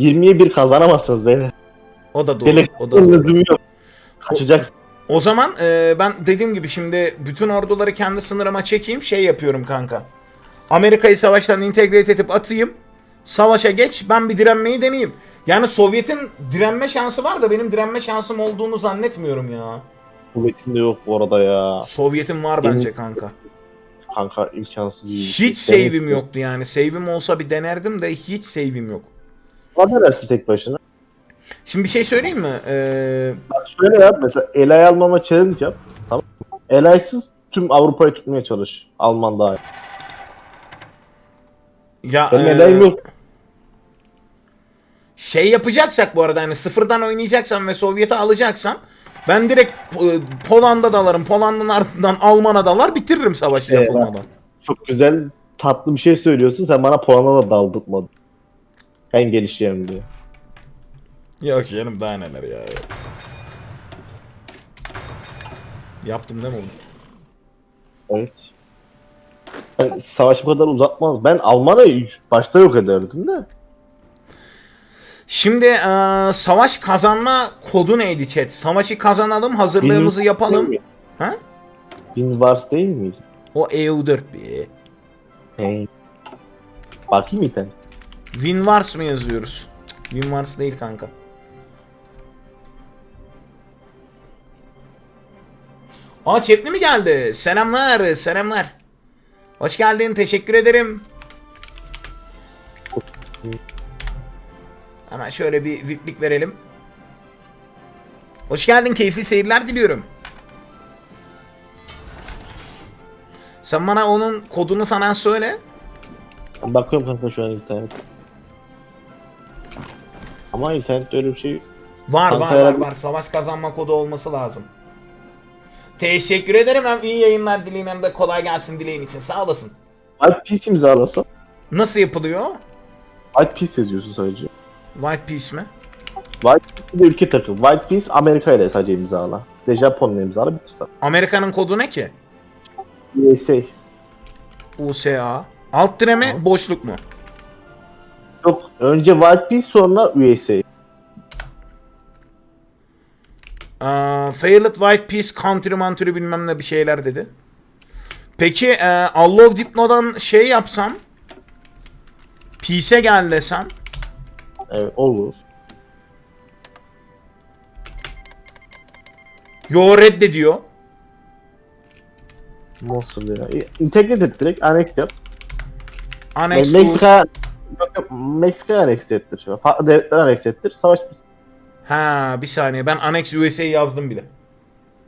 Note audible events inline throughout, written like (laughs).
20'ye 1 kazanamazsınız beyler. O da doğru. O da doğru. yok. Kaçacaksın. O zaman e, ben dediğim gibi şimdi bütün orduları kendi sınırıma çekeyim şey yapıyorum kanka. Amerika'yı savaştan integrate edip atayım. Savaşa geç ben bir direnmeyi deneyeyim. Yani Sovyet'in direnme şansı var da benim direnme şansım olduğunu zannetmiyorum ya. Kuvvetin de yok bu arada ya. Sovyet'in var Benim- bence kanka. Kanka imkansız. Hiç save'im yoktu yani. Save'im olsa bir denerdim de hiç save'im yok. Dersin tek başına? Şimdi bir şey söyleyeyim mi? Ee, Bak şöyle yap mesela Elay almama challenge yap. Tamam. Elaysız tüm Avrupa'yı tutmaya çalış. Alman daha iyi. ya Benim ee, elayım yok. şey yapacaksak bu arada hani sıfırdan oynayacaksam ve Sovyet'i alacaksam ben direkt e, Poland'a dalarım. Poland'ın ardından Alman'a dalar bitiririm savaşı Evet, yapılmadan. Çok güzel tatlı bir şey söylüyorsun. Sen bana Polon'a da daldırtmadın. Ben gelişeceğim diye. Yok canım daha neler ya. Yaptım değil mi oğlum? Evet. Ben savaşı bu kadar uzatmaz. Ben Almanya'yı başta yok ederdim de. Şimdi e, savaş kazanma kodu neydi chat? Savaşı kazanalım, hazırlığımızı yapalım. Değil mi? Ha? Bin Wars değil miydi? O EU4 bir. Hey. Bakayım bir tane. Winwars mı yazıyoruz? Cık, Winwars değil kanka. Aa Çepli mi geldi? Selamlar, selamlar. Hoş geldin, teşekkür ederim. Hemen şöyle bir VIP'lik verelim. Hoş geldin, keyifli seyirler diliyorum. Sen bana onun kodunu falan söyle. Bakıyorum kanka şu an internet. Ama internette öyle bir şey Var var var var. Savaş kazanma kodu olması lazım. Teşekkür ederim hem iyi yayınlar dileyin hem de kolay gelsin dileyin için. Sağ olasın. White Peace imzalarsan Nasıl yapılıyor? White Peace yazıyorsun sadece. White Peace mi? White Peace de ülke takım. White Peace Amerika ile sadece imzala. De Japon'la imzala bitirsen. Amerika'nın kodu ne ki? USA. USA. Alt dire mi? Boşluk mu? Yok önce White Peace sonra USA. Aa, Failed White Peace Country Mantry bilmem ne bir şeyler dedi. Peki e, Allah of Dipno'dan şey yapsam Peace'e gel desem Evet olur. Yo reddediyor. Nasıl ya? E, Integrate et direkt. Annex yap. Annex Meksika yok yok Meksika annex ettir. Farklı devletler annex ettir. Savaş. Ha bir saniye ben Annex USA yazdım bile.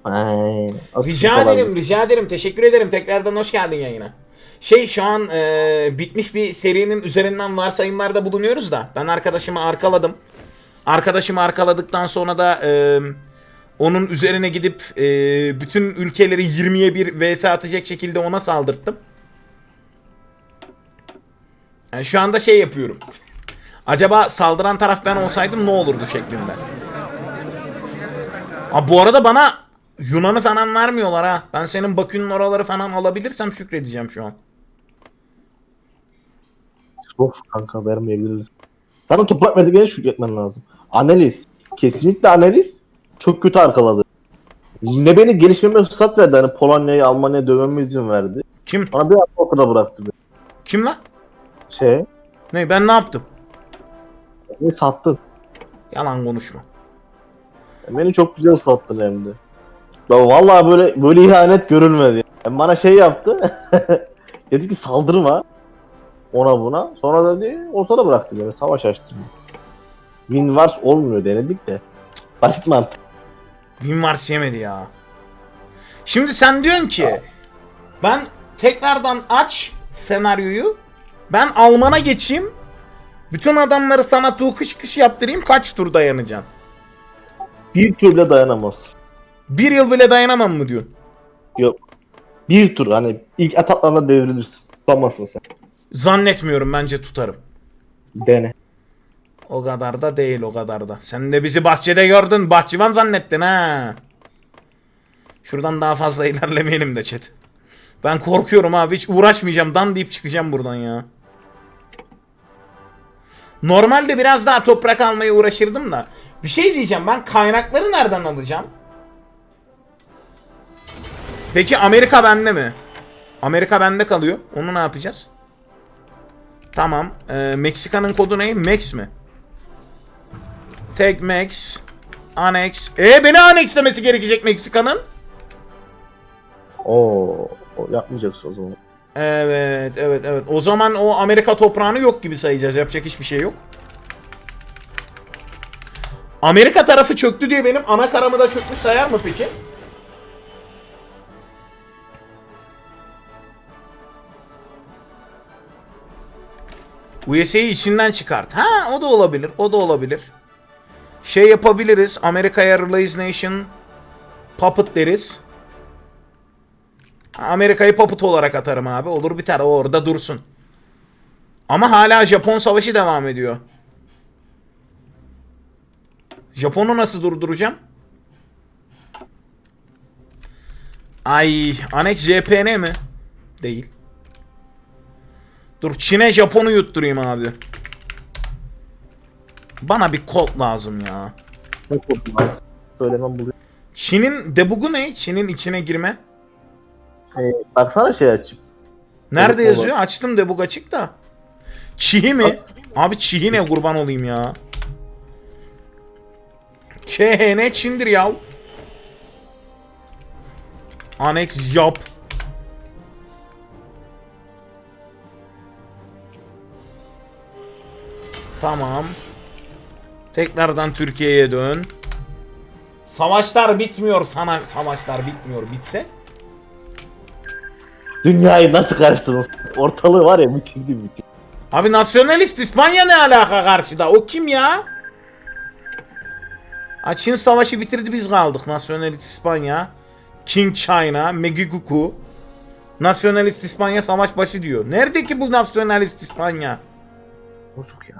Ay, asıl Rica ederim, rica ederim. Teşekkür ederim. Tekrardan hoş geldin yayına. Şey şu an e, bitmiş bir serinin üzerinden varsayımlarda bulunuyoruz da ben arkadaşımı arkaladım. Arkadaşımı arkaladıktan sonra da e, onun üzerine gidip e, bütün ülkeleri 20'ye 1 vs atacak şekilde ona saldırttım. Yani şu anda şey yapıyorum. Acaba saldıran taraf ben olsaydım ne olurdu şeklinde. Aa, bu arada bana Yunan'ı falan vermiyorlar ha. Ben senin Bakü'nün oraları falan alabilirsem şükredeceğim şu an. Of kanka vermeyebiliriz. Sana toprak medyaya şükretmen lazım. Analiz. Kesinlikle analiz. Çok kötü arkaladı. Yine beni gelişmeme fırsat verdi. Hani Polonya'yı Almanya'ya dövmeme izin verdi. Kim? Bana bir hafta ortada bıraktı. beni. Kim lan? Şey. Ne ben ne yaptım? Beni sattın. Yalan konuşma. Beni çok güzel sattın hem de. Ya vallahi böyle böyle ihanet görülmedi. Yani bana şey yaptı. (laughs) dedi ki saldırma. Ona buna. Sonra dedi ortada bıraktı beni. Savaş açtı. Win Wars olmuyor denedik de. Basit mantık. Winmars yemedi ya. Şimdi sen diyorsun ki ben tekrardan aç senaryoyu. Ben Alman'a geçeyim. Bütün adamları sana tu kış yaptırayım. Kaç tur dayanacaksın? Bir tur bile dayanamaz. Bir yıl bile dayanamam mı diyorsun? Yok. Bir tur hani ilk etaplarında devrilirsin. Tutamazsın sen. Zannetmiyorum bence tutarım. Dene. O kadar da değil o kadar da. Sen de bizi bahçede gördün. Bahçıvan zannettin ha. Şuradan daha fazla (laughs) ilerlemeyelim de chat. Ben korkuyorum abi. Hiç uğraşmayacağım. Dan deyip çıkacağım buradan ya. Normalde biraz daha toprak almaya uğraşırdım da. Bir şey diyeceğim ben kaynakları nereden alacağım? Peki Amerika bende mi? Amerika bende kalıyor. Onu ne yapacağız? Tamam. Ee, Meksika'nın kodu ne? Max mi? Tek Max. Annex. E beni annexlemesi gerekecek Meksika'nın. Oo, o yapmayacaksın o zaman. Evet, evet, evet. O zaman o Amerika toprağını yok gibi sayacağız. Yapacak hiçbir şey yok. Amerika tarafı çöktü diye benim ana karamı da çökmüş sayar mı peki? USA'yı içinden çıkart. Ha o da olabilir. O da olabilir. Şey yapabiliriz. Amerika'ya Relays Nation Puppet deriz. Amerika'yı Puppet olarak atarım abi. Olur biter. O orada dursun. Ama hala Japon savaşı devam ediyor. Japon'u nasıl durduracağım? Ay, Annex JPN mi? Değil. Dur Çin'e Japon'u yutturayım abi. Bana bir kod lazım ya. Ne korkmaz. Söylemem buluyor. Çin'in debug'u ne? Çin'in içine girme. Ee, baksana şey açıp. Nerede Debug yazıyor? Açtım debug açık da. Çihi mi? Abi Çihi ne kurban olayım ya. KHN Çin'dir yav. Annex yap. Tamam. Tekrardan Türkiye'ye dön. Savaşlar bitmiyor sana savaşlar bitmiyor bitse. Dünyayı nasıl karıştırdın? Ortalığı var ya bitirdi bitirdi. Abi nasyonalist İspanya ne alaka karşıda? O kim ya? Ha, Çin savaşı bitirdi biz kaldık. Nasyonalist İspanya. King China. Megikuku. Nasyonalist İspanya savaş başı diyor. Nerede ki bu nasyonalist İspanya? Bozuk ya.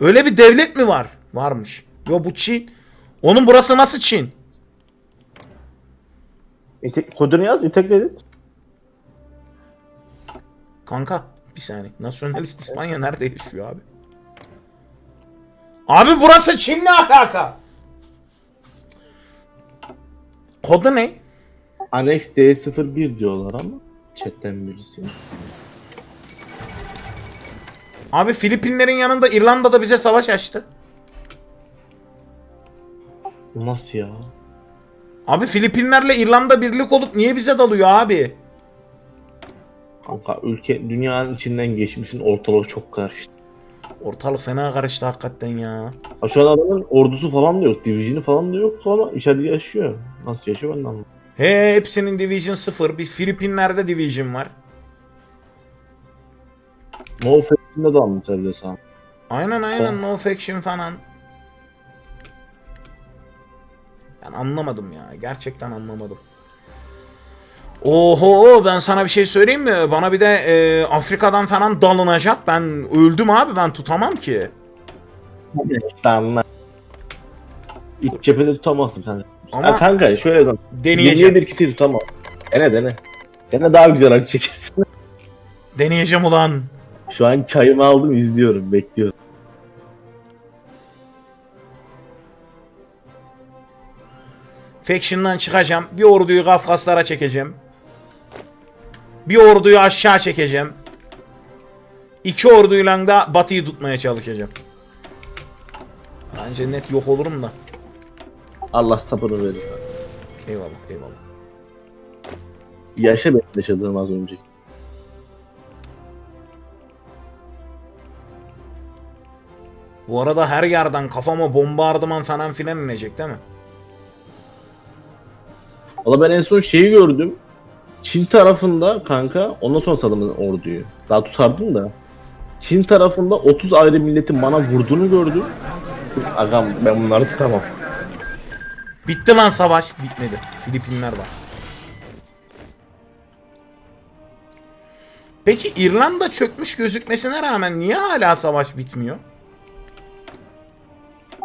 Öyle bir devlet mi var? Varmış. Yo bu Çin. Onun burası nasıl Çin? İte- kodunu yaz, itekle edit. Kanka bir saniye. Nasyonalist İspanya nerede yaşıyor abi? Abi burası Çin ne alaka? Kodu ne? Annex D01 diyorlar ama. Chatten birisi. Abi Filipinlerin yanında İrlanda'da bize savaş açtı. Bu nasıl ya? Abi Filipinlerle İrlanda birlik olup niye bize dalıyor abi? Ülke dünyanın içinden geçmişin ortalığı çok karıştı. Ortalık fena karıştı hakikaten ya. Ha şu an adamın ordusu falan da yok, division'ı falan da yok ama içeride yaşıyor. Nasıl yaşıyor ben de anlamadım. He hepsinin Division 0. Bir Filipinler'de Division var. No Faction'da da almışlar bir de sağ. Aynen aynen no faction falan. Ben anlamadım ya. Gerçekten anlamadım. Oho ben sana bir şey söyleyeyim mi? Bana bir de e, Afrika'dan falan dalınacak. Ben öldüm abi ben tutamam ki. Tamam. İç cephede tutamazsın sen. Ama Ha kanka şöyle dön. deneyeceğim. Bir kiti tutamam. Dene dene. Dene daha güzel acı çekersin. Deneyeceğim ulan. Şu an çayımı aldım izliyorum bekliyorum. Faction'dan çıkacağım. Bir orduyu Kafkaslara çekeceğim. Bir orduyu aşağı çekeceğim. İki orduyla da Batı'yı tutmaya çalışacağım. Bence net yok olurum da. Allah sabırı verir. Eyvallah eyvallah. Yaşa benim yaşadığım az önce. Bu arada her yerden kafama bombardıman falan filan inecek değil mi? Valla ben en son şeyi gördüm. Çin tarafında kanka ondan sonra saldım orduyu. Daha tutardım da. Çin tarafında 30 ayrı milletin bana vurduğunu gördüm. Agam ben bunları tutamam. Bitti lan savaş. Bitmedi. Filipinler var. Peki İrlanda çökmüş gözükmesine rağmen niye hala savaş bitmiyor?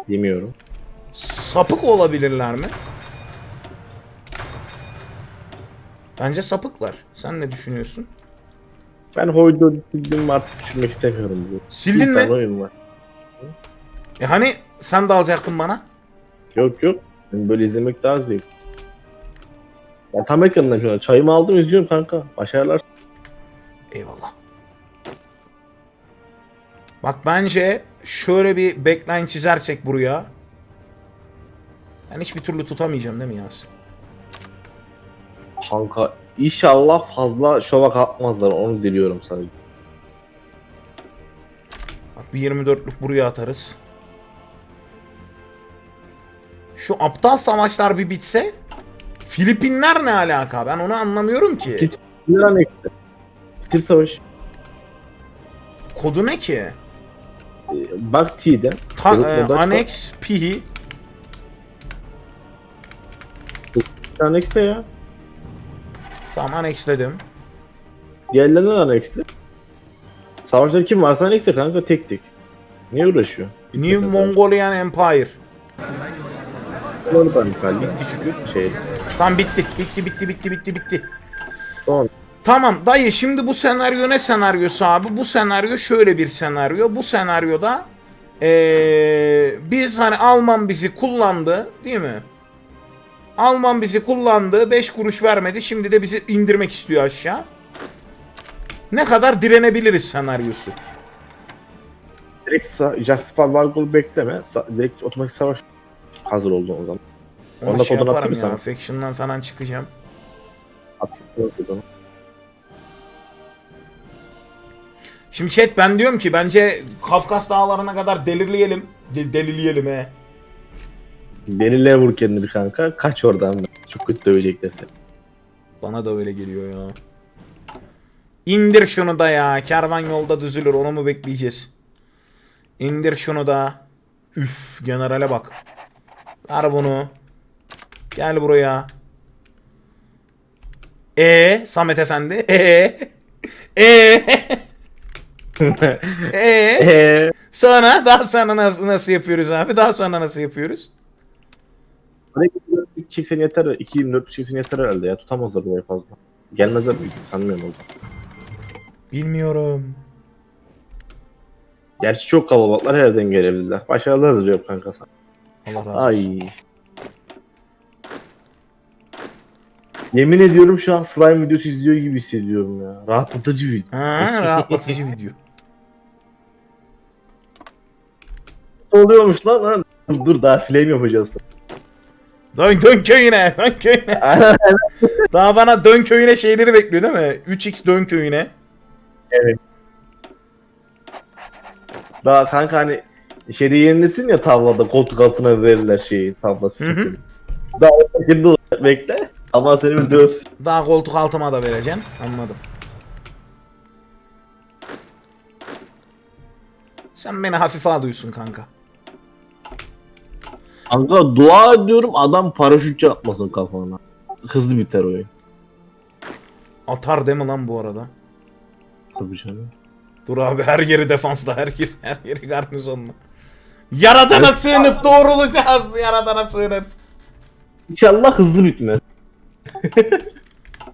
Demiyorum. Sapık olabilirler mi? Bence sapıklar. Sen ne düşünüyorsun? Ben Hoydo sildim artık düşürmek istemiyorum. Bu. Sildin mi? oyun var. E hani sen de alacaktın bana? Yok yok. Yani böyle izlemek daha zevkli. Ben tam ekrandan şu an. Çayımı aldım izliyorum kanka. Başarılar. Eyvallah. Bak bence şöyle bir backline çizersek buraya. Ben hiçbir türlü tutamayacağım değil mi Yasin? Kanka inşallah fazla şova kalkmazlar. Onu diliyorum sadece. Bak bir 24'lük buraya atarız. Şu aptal savaşlar bir bitse Filipinler ne alaka? Ben onu anlamıyorum ki. Ekle. Bitir savaş. Kodu ne ki? Ee, Bak T'de. Ta- e, Annex P tane ekle ya. Tamam annexledim. Diğerlerinden annexle. Savaşta kim varsa annexle kanka tek tek. Niye uğraşıyor? New Bitmesin Mongolian Empire. savaş. Onu ben kalbim. Bitti şükür. Şey. Tamam bitti. Bitti bitti bitti bitti bitti. Tamam. Tamam dayı şimdi bu senaryo ne senaryosu abi? Bu senaryo şöyle bir senaryo. Bu senaryoda ee, biz hani Alman bizi kullandı değil mi? Alman bizi kullandı. 5 kuruş vermedi. Şimdi de bizi indirmek istiyor aşağı. Ne kadar direnebiliriz senaryosu. Direkt Justify Wargol bekleme. Direkt otomatik savaş hazır oldu o zaman. Onu Onda şey yaparım ya. sana? Faction'dan falan çıkacağım. Atayım. Şimdi chat ben diyorum ki bence Kafkas dağlarına kadar delirleyelim. De- delirleyelim he. Delile vur kendini kanka. Kaç oradan. Çok kötü dövecekler seni. Bana da öyle geliyor ya. İndir şunu da ya. Kervan yolda düzülür. Onu mu bekleyeceğiz? İndir şunu da. Üf, generale bak. Ver bunu. Gel buraya. E Samet Efendi. E E (laughs) E Eee. Sonra daha sonra nasıl, nasıl yapıyoruz abi? Daha sonra nasıl yapıyoruz? Hareket çeksen yeter. 2.24 çeksen yeter herhalde ya. Tutamazlar buraya fazla. Gelmezler mi? Sanmıyorum orada. Bilmiyorum. Gerçi çok kalabalıklar her yerden gelebilirler. Başarılar diliyorum kanka sana. Allah razı olsun. Ay. Yemin ediyorum şu an slime videosu izliyor gibi hissediyorum ya. Rahatlatıcı video. Ha, rahatlatıcı video. Oluyormuş lan. Dur, dur daha flame yapacağım sana. Dön dön köyüne, dön köyüne. (laughs) Daha bana dön köyüne şeyleri bekliyor değil mi? 3x dön köyüne. daha kanka hani şeyde yenilesin ya tavlada koltuk altına verirler şeyi tavlası. Hı hı. Daha o şekilde olacak bekle. Ama seni bir dövsün. Daha koltuk altıma da vereceksin. Anladım. Sen beni hafife alıyorsun kanka. Kanka dua ediyorum adam paraşüt yapmasın kafana. Hızlı biter oyun. Atar mi lan bu arada? Tabii canım. Dur abi her yeri defansta, her yeri, her yeri garnizonla. Yaradana sığınıp doğrulacağız. Yaradana sığınıp. İnşallah hızlı bitmez. (laughs)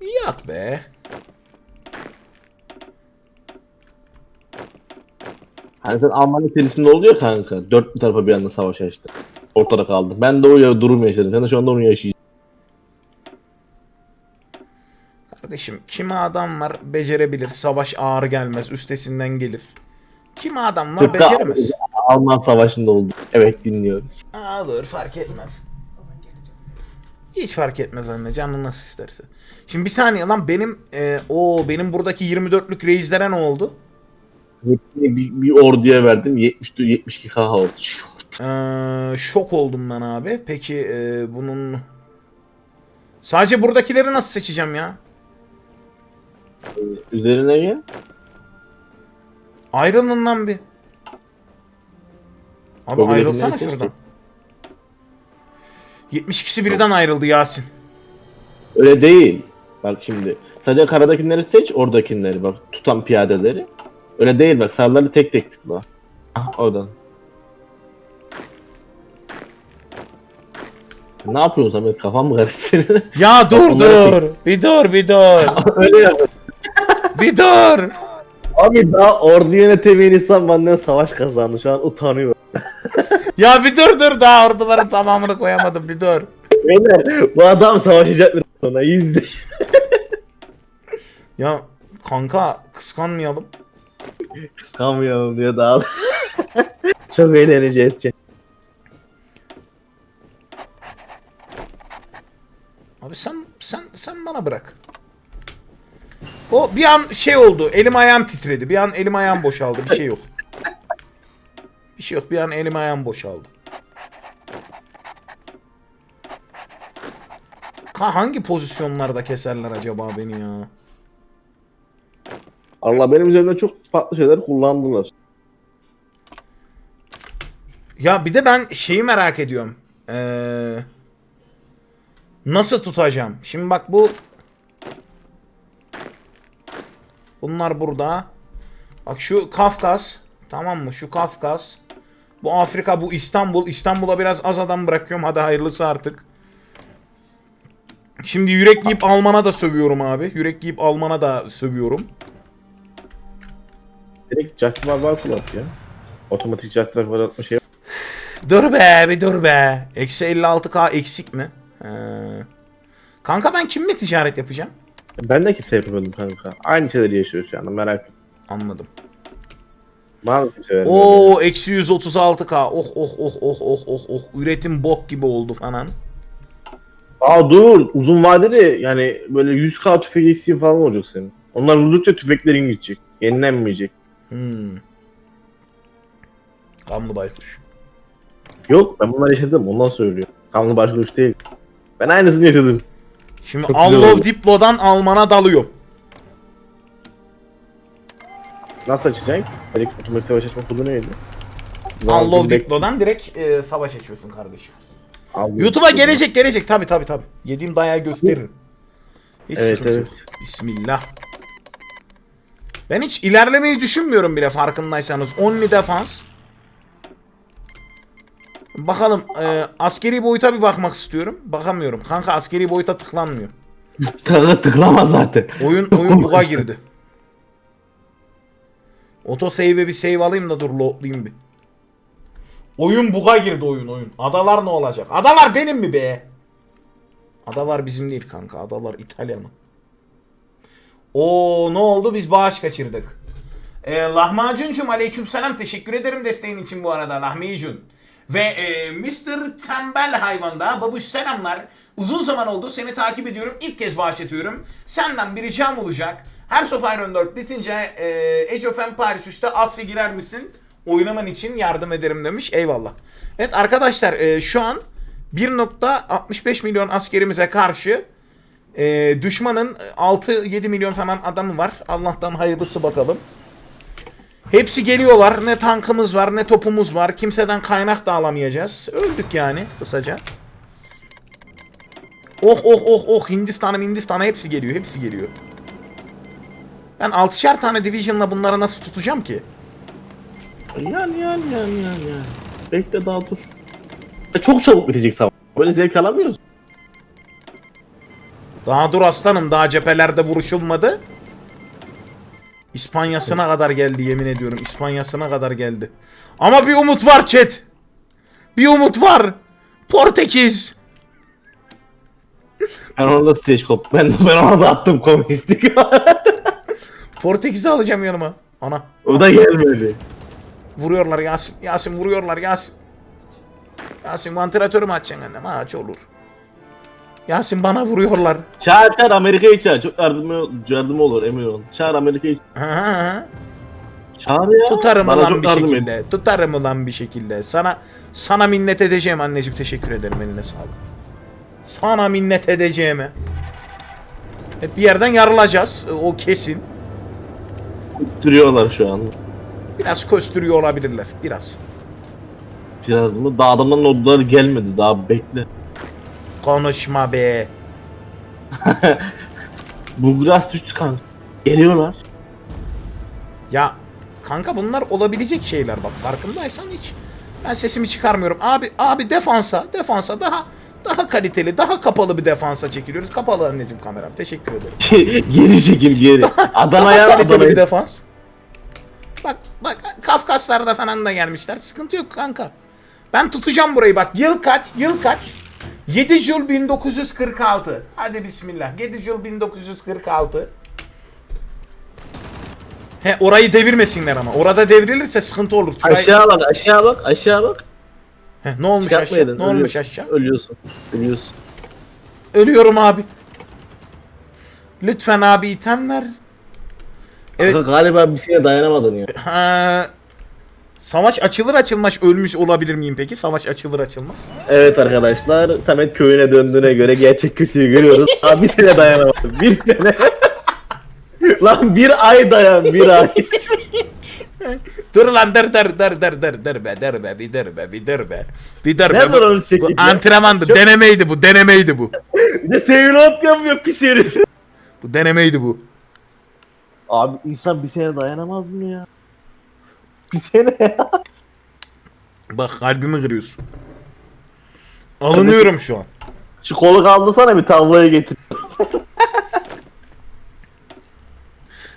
Yok be. Hani sen Almanya serisinde oluyor kanka. Dört bir tarafa bir anda savaş açtı. Ortada kaldı. Ben de o durum yaşadım. Sen de şu anda onu yaşayacaksın. Kardeşim kimi adam var becerebilir. Savaş ağır gelmez. Üstesinden gelir. Kimi adam var Tıpkı beceremez. Alman savaşında oldu. Evet dinliyoruz. Olur fark etmez. Hiç fark etmez anne canın nasıl isterse. Şimdi bir saniye lan benim e, o benim buradaki 24'lük reislere ne oldu? Hepsini bir, bir orduya verdim. 70 72k oldu. Ee, şok oldum ben abi. Peki e, bunun sadece buradakileri nasıl seçeceğim ya? Üzerine gel. Ayrılın lan bir. Abi Baba ayrılsana şuradan. 72'si birden ayrıldı Yasin. Öyle değil. Bak şimdi. Sadece karadakileri seç oradakileri bak. Tutan piyadeleri. Öyle değil bak. Sarıları tek tek tıkla. Ah oradan. Ne yapıyorsun Samet? Kafan mı karıştı? (laughs) Ya dur dur. Bir dur bir dur. (laughs) Öyle yap. bir dur. Abi daha ordu yönetemeyen insan benden savaş kazandı. Şu an utanıyor. (laughs) ya bir dur dur daha orduların tamamını koyamadım bir dur. Beyler bu adam savaşacak biraz sonra izle. Ya kanka kıskanmayalım. Kıskanmayalım diyor dağıl. Çok eğleneceğiz. Abi sen sen sen bana bırak. O bir an şey oldu. Elim ayağım titredi. Bir an elim ayağım boşaldı. Bir şey yok. Bir şey yok. Bir an elim ayağım boşaldı. Ka hangi pozisyonlarda keserler acaba beni ya? Allah benim üzerimde çok farklı şeyler kullandılar. Ya bir de ben şeyi merak ediyorum. Ee, nasıl tutacağım? Şimdi bak bu Bunlar burada. Bak şu Kafkas. Tamam mı? Şu Kafkas. Bu Afrika, bu İstanbul. İstanbul'a biraz az adam bırakıyorum. Hadi hayırlısı artık. Şimdi yürek yiyip Alman'a da sövüyorum abi. Yürek yiyip Alman'a da sövüyorum. Direkt Justify var kullanat ya. Otomatik Justify var atma şey. Dur be bir dur be. Eksi 56k eksik mi? He. Kanka ben kimle ticaret yapacağım? Ben de kimse yapamadım kanka. Aynı şeyleri yaşıyoruz şu anda merak etme. Anladım. Da kimse. Oo eksi 136k. Oh oh oh oh oh oh oh. Üretim bok gibi oldu falan. Aa dur uzun vadeli yani böyle 100k tüfek eksiğin falan olacak senin. Onlar vurdukça tüfeklerin gidecek. Yenilenmeyecek. Hmm. Kanlı baykuş. Yok ben bunları yaşadım ondan söylüyorum. Kanlı başvuruş değil. Ben aynısını yaşadım. Şimdi Çok Allov. Diplo'dan Alman'a dalıyor. Nasıl açacaksın? Direkt otomatik savaş açma kodu neydi? Allov Diplo'dan direkt e, savaş açıyorsun kardeşim. YouTube'a gelecek gelecek tabi tabi tabi. Yediğim dayağı gösteririm. Hiç Evet, sıkıntı evet. yok. Bismillah. Ben hiç ilerlemeyi düşünmüyorum bile farkındaysanız. Only defans. Bakalım e, askeri boyuta bir bakmak istiyorum. Bakamıyorum. Kanka askeri boyuta tıklanmıyor. (laughs) Kanka tıklama zaten. Oyun (laughs) oyun buga girdi. Auto save'e bir save alayım da dur loadlayayım bir. Oyun buga girdi oyun oyun. Adalar ne olacak? Adalar benim mi be? Adalar bizim değil kanka. Adalar İtalya mı? Oo ne oldu? Biz bağış kaçırdık. E, Lahmacuncum aleykümselam teşekkür ederim desteğin için bu arada Lahmacun. Ve e, Mr. Tembel Hayvan'da babuş selamlar. Uzun zaman oldu seni takip ediyorum. İlk kez bağış atıyorum. Senden bir ricam olacak. Her Sofa Iron 4 bitince e, Age of Empires 3'te Asya girer misin? Oynaman için yardım ederim demiş. Eyvallah. Evet arkadaşlar e, şu an 1.65 milyon askerimize karşı e, düşmanın 6-7 milyon falan adamı var. Allah'tan hayırlısı bakalım. Hepsi geliyorlar. Ne tankımız var ne topumuz var. Kimseden kaynak da alamayacağız. Öldük yani kısaca. Oh oh oh oh Hindistan'a Hindistan'a hepsi geliyor. Hepsi geliyor. Ben 6'şer tane division'la bunları nasıl tutacağım ki? Yani yani yani yani yani. Bekle daha dur. Ya Çok çabuk bitecek savaş. Böyle zevk alamıyoruz. Daha dur aslanım daha cephelerde vuruşulmadı. İspanya'sına kadar geldi yemin ediyorum. İspanya'sına kadar geldi. Ama bir umut var chat. Bir umut var. Portekiz. Ben orada stage cop. Ben, ben ona da attım komünistlik. (laughs) Portekiz'i alacağım yanıma. Ana. o da gelmedi. Vuruyorlar Yasin. Yasin vuruyorlar Yasin. Yasin vantilatörü mü açacaksın annem? Ha aç olur. Yasin bana vuruyorlar. Çağır çağır Amerika'yı çağır. Çok yardımı, yardımı olur emin ol. Çağır Amerika'yı Ha, çağır ya. Tutarım Bana ulan çok bir yardım et. şekilde. Tutarım ulan bir şekilde. Sana sana minnet edeceğim anneciğim. Teşekkür ederim eline sağlık. Sana minnet edeceğime. Hep bir yerden yarılacağız. O kesin. Duruyorlar şu an. Biraz köstürüyor olabilirler. Biraz. Biraz mı? Daha adamların orduları gelmedi. Daha bekle. Konuşma be. (laughs) Bu biraz düştü kanka. Geliyorlar. Ya kanka bunlar olabilecek şeyler bak farkındaysan hiç. Ben sesimi çıkarmıyorum. Abi abi defansa defansa daha daha kaliteli daha kapalı bir defansa çekiliyoruz. Kapalı anneciğim kameram. Teşekkür ederim. (laughs) geri çekil geri. Adana'ya Daha kaliteli bir Adana'ya. defans. Bak bak Kafkaslarda falan da gelmişler. Sıkıntı yok kanka. Ben tutacağım burayı bak. Yıl kaç? Yıl kaç? 7 Jul 1946. Hadi bismillah. 7 Jul 1946. He orayı devirmesinler ama. Orada devrilirse sıkıntı olur. Aşağı bak aşağı bak aşağı bak. He, ne olmuş aşağı? Ne olmuş ölüyorsun. aşağı? Ölüyorsun. Ölüyorsun. Ölüyorum abi. Lütfen abi item ver. Evet. Kanka galiba bir şeye dayanamadın ya. Ha, savaş açılır açılmaz ölmüş olabilir miyim peki? Savaş açılır açılmaz. Evet arkadaşlar Samet köyüne döndüğüne göre gerçek kötüyü görüyoruz. (laughs) Abi bir sene dayanamadım. Bir sene. (laughs) Lan bir ay dayan bir ay. (laughs) Dur lan dur dur dur dur dur dur be dur be bir dur be bir dur be. Bir dur be. Nereden Bu, onu bu antrenmandı Çok- denemeydi bu denemeydi bu. Bir de sevgili yapmıyor pis herif. Bu denemeydi bu. Abi insan bir sene dayanamaz mı ya? (laughs) Bir sene ya. Bak kalbimi kırıyorsun. Alınıyorum şu an. Şu kolu kaldırsana bir tavlaya getir.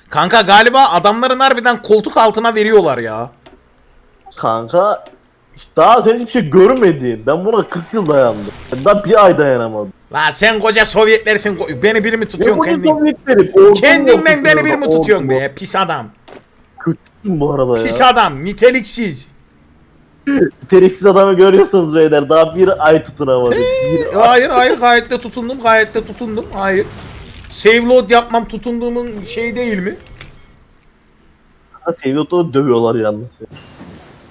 Kanka galiba adamların harbiden koltuk altına veriyorlar ya. Kanka işte daha sen hiçbir şey görmedin. Ben buna 40 yıl dayandım. Ben daha bir ay dayanamadım. La sen koca Sovyetlersin. Beni biri mi Ne tutuyorsun bu kendin? Sovyetleri? Kendinden beni bir mi tutuyorsun be? Pis adam. Kötüsün bu arada ya. Pis adam. Niteliksiz. Niteliksiz adamı görüyorsanız beyler daha bir ay tutunamadık. Bir ay. Hayır hayır gayet de tutundum. Gayet de tutundum. Hayır. Save load yapmam tutunduğumun şey değil mi? Seviyot'u dövüyorlar yalnız.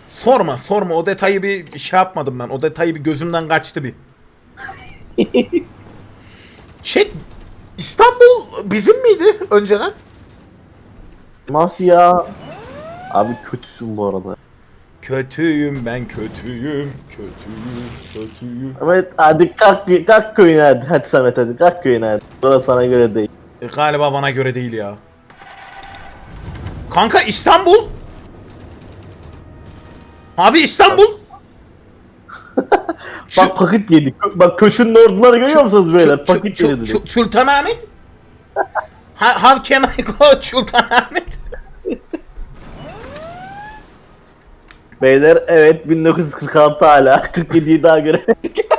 Sorma sorma o detayı bir şey yapmadım ben. O detayı bir gözümden kaçtı bir. (laughs) şey İstanbul bizim miydi önceden? Nasıl ya? Abi kötüsün bu arada. Kötüyüm ben kötüyüm. Kötüyüm kötüyüm. Evet hadi kalk, kalk köyüne hadi. Hadi Samet hadi kalk köyüne hadi. Burası sana göre değil. E, galiba bana göre değil ya. Kanka İstanbul. Abi İstanbul. (laughs) Bak paket yedik. Bak kötünün orduları görüyor musunuz? Çul- Paket yedi. Sultanahmet? Ha- How can I go (laughs) Sultanahmet? Beyler evet 1946 hala (laughs) 47'yi daha göremedik. (laughs)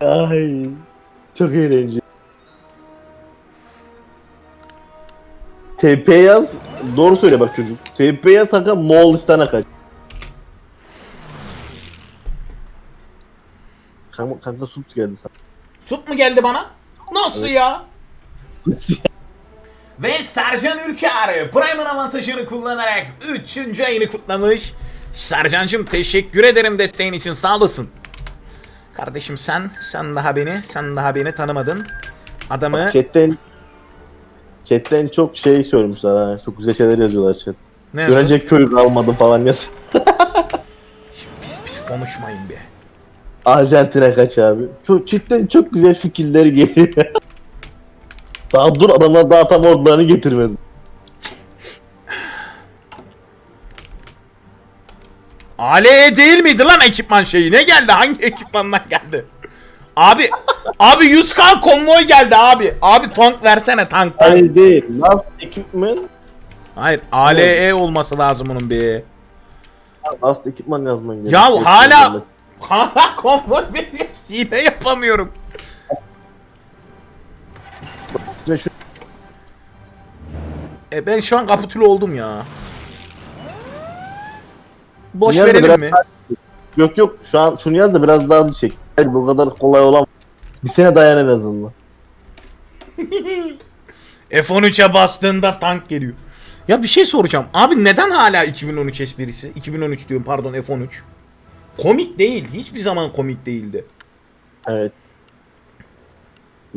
Ay çok eğlenceli. TP yaz doğru söyle bak çocuk. TP yaz kanka Moğolistan'a kaç. Kanka, kanka sup geldi sana. Süt mu geldi bana? Nasıl ya? (laughs) Ve Sercan Ülker Prime'ın avantajını kullanarak 3. ayını kutlamış. Sercan'cım teşekkür ederim desteğin için sağ olasın. Kardeşim sen, sen daha beni, sen daha beni tanımadın. Adamı Chatten Chatten çok şey söylemişler ha. Çok güzel şeyler yazıyorlar chat. ne yazıyor? Görecek köy kalmadı falan yaz. Pis pis konuşmayın be. Arjantin'e kaç abi. Çok cidden çok güzel fikirler geliyor. Daha dur adamlar daha tam ordularını getirmedi. Ale değil miydi lan ekipman şeyi? Ne geldi? Hangi ekipmandan geldi? Abi, abi 100k konvoy geldi abi. Abi tank versene tank tank. Hayır değil. Last equipment. Hayır, ALE olması lazım onun bir. Last ekipman yazman gerekiyor. Ya hala (laughs) hala konvoy veriyor. Yine yapamıyorum. Ve şu E ben şu an kapitül oldum ya. Boş verelim biraz mi? Yok yok şu an şunu yaz da biraz daha çek. Hayır bu kadar kolay olamaz. Bir sene dayan en azından. (laughs) F13'e bastığında tank geliyor. Ya bir şey soracağım. Abi neden hala 2013 esprisi? 2013 diyorum pardon F13. Komik değil. Hiçbir zaman komik değildi. Evet.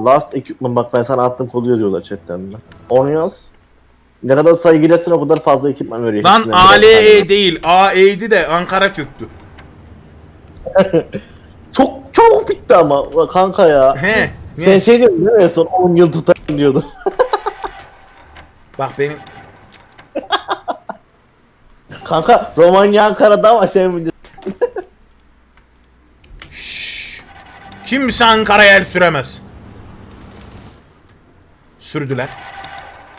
Last equipment bak ben sana attım kodu yazıyorlar chatten de. Onu yaz. Ne kadar sayı girersin o kadar fazla ekipman veriyor. Lan ALE değil. AE'di de Ankara çöktü. (laughs) Çok çok bitti ama kanka ya. He. Sen Ne? şey diyordun değil mi en son 10 yıl tutarım diyordun. (laughs) Bak benim (laughs) kanka Romanya Ankara'da ama şey mi kimse Ankara'ya el süremez. Sürdüler.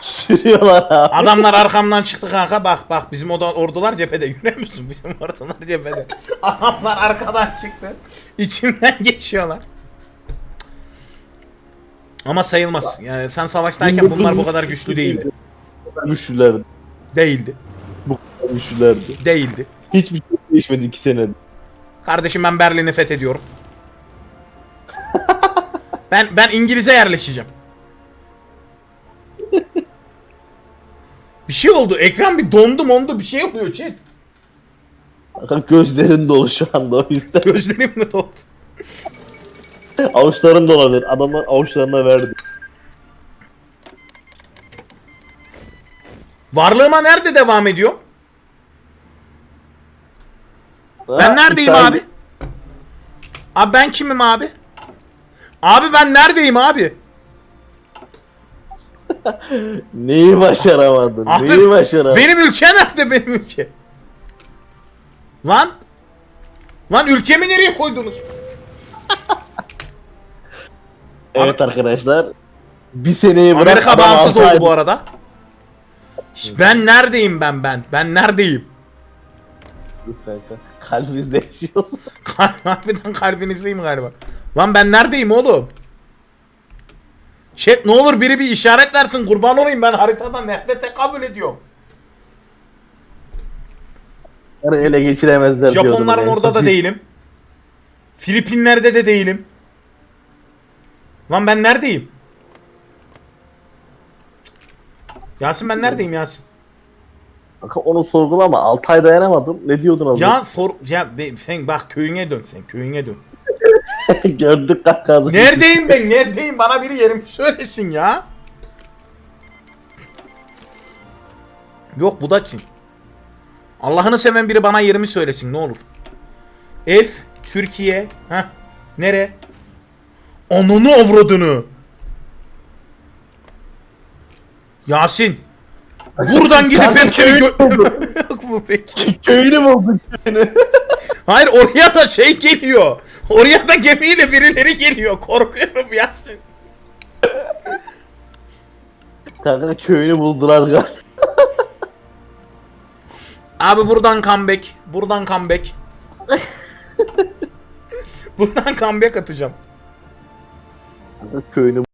Sürüyorlar abi. Adamlar arkamdan çıktı kanka bak bak bizim oda, ordular cephede (laughs) görüyor musun? Bizim ordular cephede. Adamlar arkadan çıktı. İçimden geçiyorlar. Ama sayılmaz. Yani sen savaştayken bunlar bu kadar güçlü değildi. Güçlülerdi. Değildi. Bu kadar güçlülerdi. Değildi. Hiçbir şey değişmedi iki senede. Kardeşim ben Berlin'i fethediyorum. (laughs) ben ben İngiliz'e yerleşeceğim. Bir şey oldu. Ekran bir dondu mondu bir şey oluyor chat. Gözlerin dolu şu anda o yüzden. Gözlerim de doldu. Avuçların da olabilir. Adamlar avuçlarına verdi. Varlığıma nerede devam ediyor? Ben Ha, neredeyim sen- abi? Abi ben kimim abi? Abi ben neredeyim abi? (laughs) Neyi başaramadın? Abi, Neyi başaramadın? Benim ülke nerede benim ülke? Lan? Lan ülkemi nereye koydunuz? (laughs) Evet arkadaşlar. Bir seneyi bırak. Amerika bağımsız oldu bu arada. Şş, Ben neredeyim ben ben? Ben neredeyim? Lütfen kanka. Kalbimizde yaşıyorsun. (laughs) Harbiden kalbinizdeyim galiba. Lan ben neredeyim oğlum? Chat ne olur biri bir işaret versin kurban olayım ben haritada nerede tekabül ediyorum. Ele geçiremezler Japonların orada da (laughs) değilim. Filipinler'de de değilim. Lan ben neredeyim? Yasin ben neredeyim Yasin? Kanka onu sorgulama. 6 ay dayanamadım. Ne diyordun az Ya sor ya de- sen bak köyüne dön sen köyüne dön. (laughs) Gördük önce. Neredeyim ben neredeyim bana biri yerimi söylesin ya. Yok bu da Çin. Allah'ını seven biri bana yerimi söylesin ne olur. F Türkiye. Heh. Nere? Ananı avradını. Yasin. Buradan gidip hepsini gö- (laughs) Yok bu peki. Köyünü bulduk köyünü. Hayır oraya da şey geliyor. Oraya da gemiyle birileri geliyor. Korkuyorum Yasin. kanka köyünü buldular galiba. Abi buradan comeback. Buradan comeback. (laughs) buradan comeback atacağım. Kanka köyünü